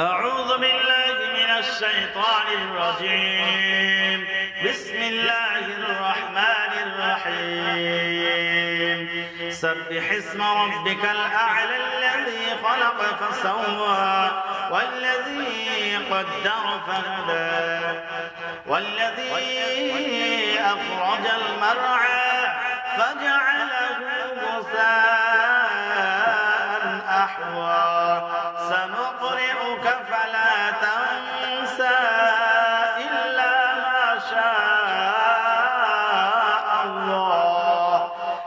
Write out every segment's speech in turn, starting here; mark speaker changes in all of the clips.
Speaker 1: أعوذ بالله من الشيطان الرجيم. بسم الله الرحمن الرحيم. سبح اسم ربك الأعلى الذي خلق فسوى والذي قدر فهدى والذي أخرج المرعى فجعله غثاء أحوى. سنقرئك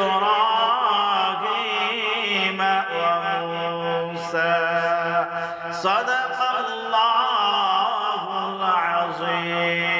Speaker 1: إبراهيم وموسى. صدق الله العظيم.